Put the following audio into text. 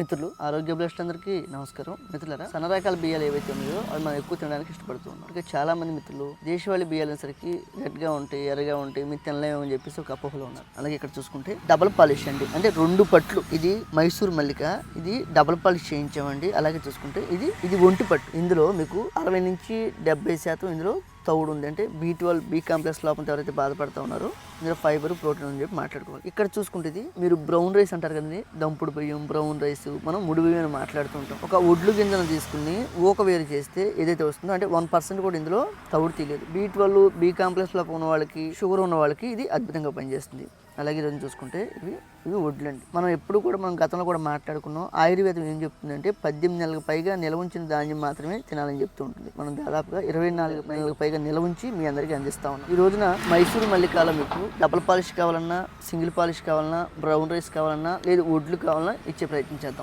మిత్రులు ఆరోగ్య బ్లస్ట్ అందరికీ నమస్కారం. మిత్రులరా సన్న రకాల బియ్యాలు ఏవైతే ఉన్నాయో అవి మనం ఎక్కువ తినడానికి ఇష్టపడుతూ ఉన్నాం. ఇంకా చాలా మంది మిత్రులు దేశవాళీ బియ్యాలు అనేసరికి రెడ్గా ఉంటాయి ఎర్రగా ఉంటాయి మీరు తినలేమని అని చెప్పేసి ఒక అపోహలో ఉన్నారు. అలాగే ఇక్కడ చూసుకుంటే డబల్ పాలిష్ అండి. అంటే రెండు పట్లు. ఇది మైసూర్ మల్లిక ఇది డబల్ పాలిష్ చేయించామండి. అలాగే చూసుకుంటే ఇది ఇది ఒంటి పట్టు. ఇందులో మీకు అరవై నుంచి డెబ్బై శాతం ఇందులో తౌడు ఉంది. అంటే బీ ట్వెల్వ్ బీ కాంప్లెక్స్ లోపల ఎవరైతే బాధపడుతూ ఉన్నారో ఇందులో ఫైబర్ ప్రోటీన్ అని చెప్పి మాట్లాడుకోవాలి. ఇక్కడ చూసుకుంటే ఇది మీరు బ్రౌన్ రైస్ అంటారు కదండి దంపుడు బియ్యం బ్రౌన్ రైస్ మనం ముడి బియ్యం అని మాట్లాడుతూ ఉంటాం. ఒక ఒడ్లు గింజను తీసుకుని ఊక వేరు చేస్తే ఏదైతే వస్తుందో అంటే వన్ పర్సెంట్ కూడా ఇందులో తౌడు తీయలేదు. బీ ట్వెల్వ్ బీ కాంప్లెక్స్ లోపల ఉన్న వాళ్ళకి షుగర్ ఉన్న వాళ్ళకి ఇది అద్భుతంగా పనిచేస్తుంది. అలాగే ఈరోజు చూసుకుంటే ఇవి ఇవి వడ్లండి మనం ఎప్పుడు కూడా మనం గతంలో కూడా మాట్లాడుకున్నాం ఆయుర్వేదం ఏం చెప్తుందంటే పద్దెనిమిది నెలలకు పైగా నిల్వుంచిన ధాన్యం మాత్రమే తినాలని చెప్తూ ఉంటుంది. మనం దాదాపుగా ఇరవై నాలుగు నెలలకు పైగా నిలవుంచి ఉంచి మీ అందరికీ అందిస్తా ఉన్నాం. ఈ రోజున మైసూరు మల్లికాల మీకు డబల్ పాలిష్ కావాలన్నా సింగిల్ పాలిష్ కావాలన్నా బ్రౌన్ రైస్ కావాలన్నా లేదు వడ్లు కావాలన్నా ఇచ్చే ప్రయత్నం చేద్దాం.